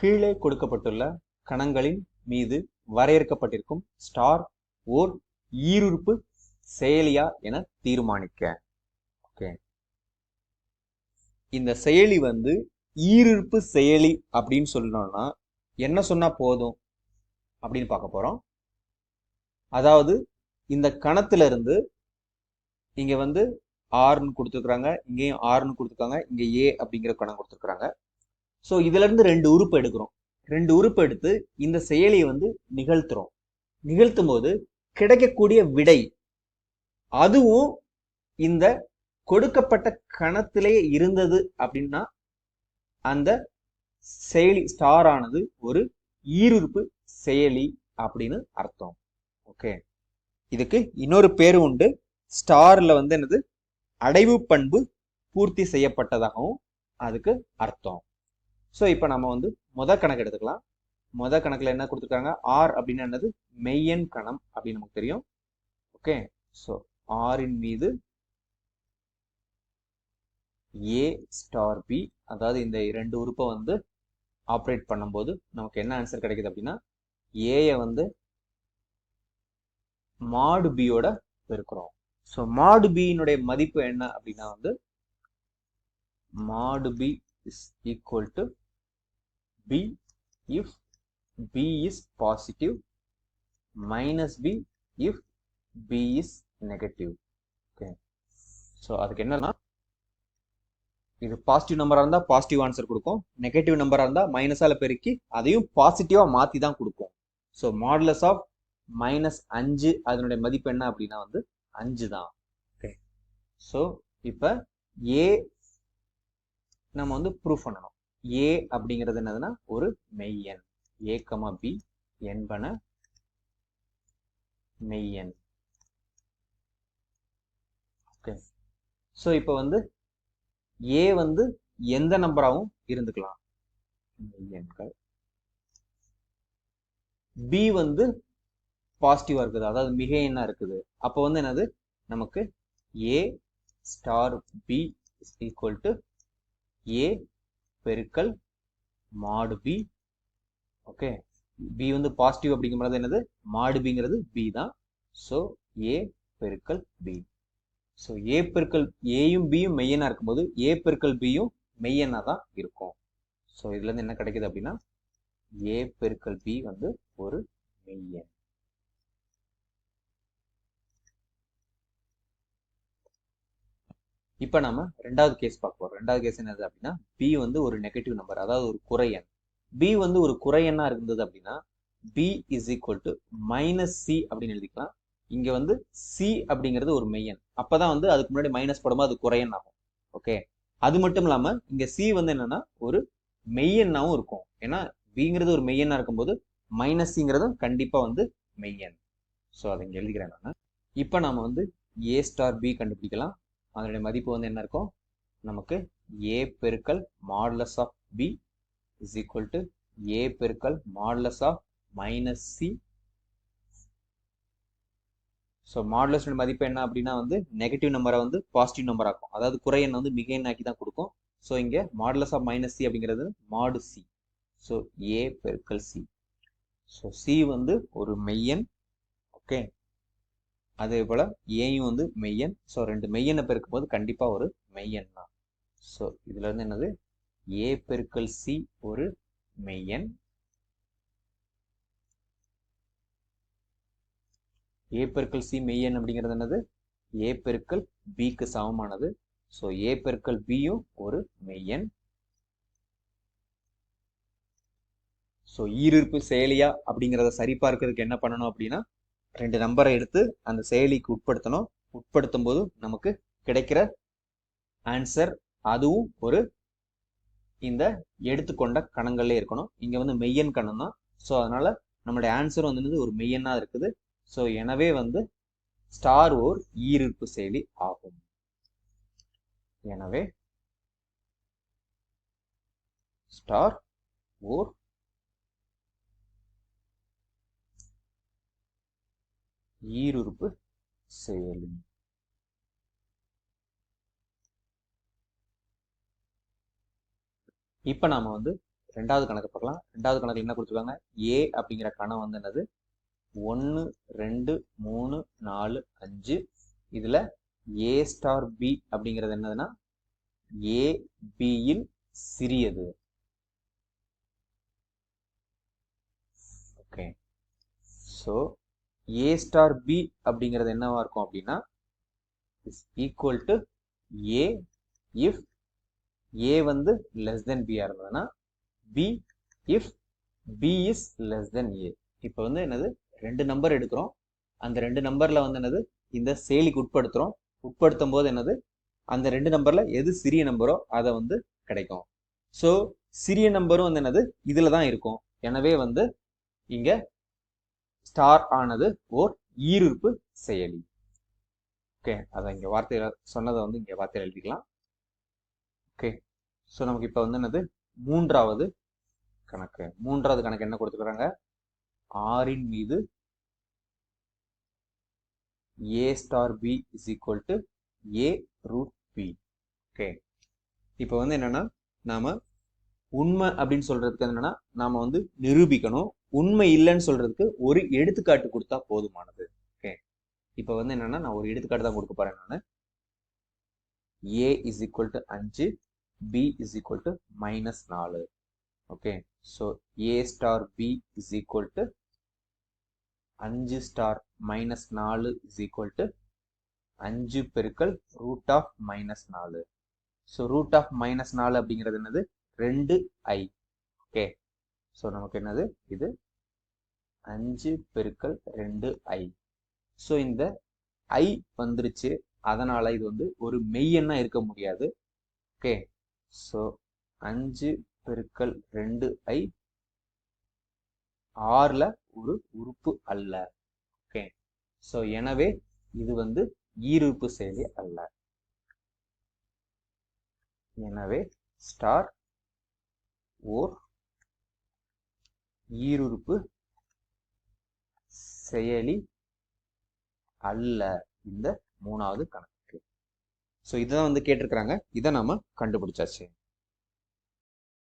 கீழே கொடுக்கப்பட்டுள்ள கணங்களின் மீது வரையறுக்கப்பட்டிருக்கும் ஸ்டார் ஓர் ஈருறுப்பு செயலியா என தீர்மானிக்க. ஓகே. இந்த செயலி வந்து ஈருறுப்பு செயலி அப்படின்னு சொல்லணும்னா என்ன சொன்னா போதும் அப்படின்னு பார்க்க போறோம். அதாவது இந்த கணத்துல இருந்து இங்க வந்து ஆறுன்னு கொடுத்துருக்குறாங்க இங்கேயும் ஆறுன்னு கொடுத்துருக்காங்க இங்க ஏ அப்படிங்கிற கணம் கொடுத்துருக்காங்க ஸோ இதுல இருந்து ரெண்டு உறுப்பு எடுக்கிறோம். ரெண்டு உறுப்பு எடுத்து இந்த செயலியை வந்து நிகழ்த்துறோம். நிகழ்த்தும் போது கிடைக்கக்கூடிய விடை அதுவும் இந்த கொடுக்கப்பட்ட கணத்திலேயே இருந்தது அப்படின்னா அந்த செயலி ஸ்டார் ஆனது ஒரு ஈருறுப்பு செயலி அப்படின்னு அர்த்தம். ஓகே இதுக்கு இன்னொரு பேரு உண்டு. ஸ்டார்ல வந்து என்னது? அடைவு பண்பு பூர்த்தி செய்யப்பட்டதாகவும் அதுக்கு அர்த்தம். ஸோ இப்போ நம்ம வந்து மொத கணக்கு எடுத்துக்கலாம். மொத கணக்கில் என்ன கொடுத்துருக்காங்க? ஆர் அப்படின்னு என்னது? மெய்யன் கணம் அப்படின்னு நமக்கு தெரியும். ஓகே ஸோ ஆரின் மீது ஏ ஸ்டார் பி அதாவது இந்த இரண்டு உறுப்பை வந்து ஆப்ரேட் பண்ணும்போது நமக்கு என்ன ஆன்சர் கிடைக்குது அப்படின்னா ஏயை வந்து மாடு பியோட பெருக்கிறோம். ஸோ மாடு பியினுடைய மதிப்பு என்ன அப்படின்னா வந்து mod B is equal to B if B is positive minus B if B is negative okay so அதுக்கு என்னன்னா இது பாசிட்டிவ் நம்பராக இருந்தால் பாசிட்டிவ் ஆன்சர் கொடுக்கும். நெகட்டிவ் நம்பராக இருந்தால் மைனஸால பெருக்கி அதையும் பாசிட்டிவாக மாற்றி தான் கொடுக்கும். ஸோ மாடுலஸ் ஆஃப் மைனஸ் அஞ்சு அதனுடைய மதிப்பு என்ன அப்படின்னா வந்து அஞ்சு தான் ஓகே ஸோ இப்போ ஏ நம்ம வந்து ப்ரூஃப் பண்ணணும். ஏ அப்படிங்கிறது என்னதுன்னா ஒரு மெய்யெண். ஏ கமா பி என்பன மெய்யெண். ஓகே ஸோ இப்போ வந்து ஏ வந்து எந்த நம்பராகவும் இருந்துக்கலாம். மெய்யெண்கள். பி வந்து பாசிட்டிவா இருக்குது. அதாவது மிக எண்ணா இருக்குது. அப்போ வந்து என்னது? நமக்கு A star B equal to A பெருக்கல் மாடு பி ஓகே பி வந்து பாசிட்டிவ் அப்படிங்கிறது என்னது? மாடு பிங்கிறது பி தான். ஸோ ஏ பெருக்கல் பி ஸோ ஏ பெருக்கல் ஏயும் பியும் மெய்யனா இருக்கும்போது ஏ பெருக்கல் பியும் மெய்யனா தான் இருக்கும். ஸோ இதுலேருந்து என்ன கிடைக்குது அப்படின்னா ஏ பெருக்கல் பி வந்து ஒரு மெய்யன் இப்போ நம்ம ரெண்டாவது கேஸ் பார்க்க போறோம். ரெண்டாவது கேஸ் என்னது அப்படின்னா பி வந்து ஒரு நெகட்டிவ் நம்பர் அதாவது ஒரு குறையன் பி வந்து ஒரு குறையன்னா இருந்தது அப்படின்னா B is equal to minus C அப்படின்னு எழுதிக்கலாம். இங்க வந்து சி அப்படிங்கிறது ஒரு மெய்யன் அப்பதான் வந்து அதுக்கு முன்னாடி மைனஸ் போடும்போது அது குறையன் ஆகும் ஓகே அது மட்டும் இல்லாம இங்க சி வந்து என்னன்னா ஒரு மெய்யன்னாவும் இருக்கும். ஏன்னா பிங்கிறது ஒரு மெய்யெண்ணா இருக்கும்போது மைனஸ் சிங்கிறதும் கண்டிப்பா வந்து மெய்யன் ஸோ அதை இங்க எழுதிக்கிறேன் நான். இப்போ நாம வந்து ஏ ஸ்டார் பி கண்டுபிடிக்கலாம். அதனுடைய மதிப்பு வந்து என்ன இருக்கும்? நமக்கு ஏ பெருக்கல் modulus of B is equal to A பெருக்கல் modulus of minus C so modulus மதிப்பு என்ன அப்படின்னா வந்து நெகட்டிவ் நம்பரை வந்து பாசிட்டிவ் நம்பர் ஆக்கும் அதாவது குறை எண்ணை வந்து மிக எண்ணாக்கி தான் கொடுக்கும். ஸோ இங்கே மாடலஸ் ஆஃப் மைனஸ் சி அப்படிங்கிறது மாடு சி ஸோ ஏ பெருக்கல் சி ஸோ சி வந்து ஒரு மெய்யன் ஓகே அதே போல் ஏயும் வந்து மெய்யன். ஸோ ரெண்டு மெய்யனை பெருக்கும் போது கண்டிப்பாக ஒரு மெய்யன் தான். ஸோ இதுல வந்து என்னது? ஏ பெருக்கல் சி ஒரு மெய்யன். ஏ பெருக்கல் சி மெய்யன் அப்படிங்கிறது என்னது? ஏ பெருக்கல் பிக்கு சமமானது. ஸோ ஏ பெருக்கல் பியும் ஒரு மெய்யன். ஸோ ஈருறுப்பு செயலியா அப்படிங்கிறத சரிபார்க்கறதுக்கு என்ன பண்ணணும் அப்படின்னா ரெண்டு நம்பரை எடுத்து அந்த செயலிக்கு உட்படுத்தணும். உட்படுத்தும் போது நமக்கு கிடைக்கிற ஆன்சர் அதுவும் ஒரு இந்த எடுத்துக்கொண்ட கணங்கள்ல இருக்கணும். இங்க வந்து மெய்யன் கணம் தான். ஸோ அதனால நம்மளுடைய ஆன்சர் வந்து ஒரு மெய்யனா இருக்குது. ஸோ எனவே வந்து ஸ்டார் ஓர் ஈர்ப்பு செயலி ஆகும். எனவே ஸ்டார் ஓர் ஈருறுப்பு செயலி இப்ப நாம வந்து ரெண்டாவது கணக்கு பார்க்கலாம். ரெண்டாவது கணக்கில் என்ன கொடுத்துருக்காங்க? ஏ அப்படிங்கிற கணம் வந்து என்னது? ஒன்று ரெண்டு மூணு நாலு அஞ்சு. இதில் ஏ ஸ்டார் பி அப்படிங்கிறது என்னதுன்னா? ஏ பியில் சிறியது. Okay so A star B அப்படிங்கிறது என்னவா இருக்கும் அப்படின்னா is equal to A if A வந்து லெஸ் தென் பியா இருந்ததுன்னா B if B is less than A இப்போ வந்து என்னது? ரெண்டு நம்பர் எடுக்கிறோம். அந்த ரெண்டு நம்பர்ல வந்து என்னது? இந்த செயலிக்கு உட்படுத்துறோம். உட்படுத்தும் போது என்னது? அந்த ரெண்டு நம்பர்ல எது சிறிய நம்பரோ அதை வந்து கிடைக்கும். ஸோ சிறிய நம்பரும் வந்து என்னது? இதுல தான் இருக்கும். எனவே வந்து இங்க ஸ்டார் ஆனது ஓர் ஈருப்பு செயலி. ஓகே அதை இங்கே வார்த்தையில் சொன்னதை வந்து இங்கே வார்த்தையில் எழுதிக்கலாம். ஓகே ஸோ நமக்கு இப்போ வந்து என்னது? மூன்றாவது கணக்கு. மூன்றாவது கணக்கு என்ன கொடுத்துக்கிறாங்க ஆறின் மீது A star B is equal to A root B okay இப்போ வந்து என்னன்னா நாம உண்மை அப்படின்னு சொல்றதுக்கு என்னன்னா நாம வந்து நிரூபிக்கணும். உண்மை இல்லைன்னு சொல்றதுக்கு ஒரு எடுத்துக்காட்டு கொடுத்தா போதுமானது. ஓகே இப்போ வந்து என்னன்னா நான் ஒரு எடுத்துக்காட்டு தான் கொடுக்க போறேன் நான். ஏ இஸ் ஈக்குவல் டு அஞ்சு B is equal to minus நாலு. Okay so A star B is equal to அஞ்சு ஸ்டார் மைனஸ் நாலு இஸ் ஈக்குவல் டு அஞ்சு பெருக்கல் ரூட் ஆஃப் மைனஸ் நாலு. ஸோ ரூட் ஆஃப் மைனஸ் நாலு அப்படிங்கிறது என்னது? ரெண்டு ஐ ஓகே ஸோ நமக்கு என்னது? இது அஞ்சு பெருக்கல் ரெண்டு ஐ ஸோ இந்த ஐ வந்துருச்சு. அதனால இது வந்து ஒரு மெய்யெண்ணா இருக்க முடியாது. ஓகே ஸோ அஞ்சு பெருக்கல் ரெண்டு ஐ ஆறுல ஒரு உறுப்பு அல்ல. ஓகே ஸோ எனவே இது வந்து ஈருறுப்பு செயலி அல்ல. எனவே ஸ்டார் ஓர் ஈருறுப்பு செயலி அல்ல இந்த மூணாவது கணக்கு. ஸோ இதுதான் வந்து கேட்டிருக்கிறாங்க. இதை நாம கண்டுபிடிச்சாச்சு.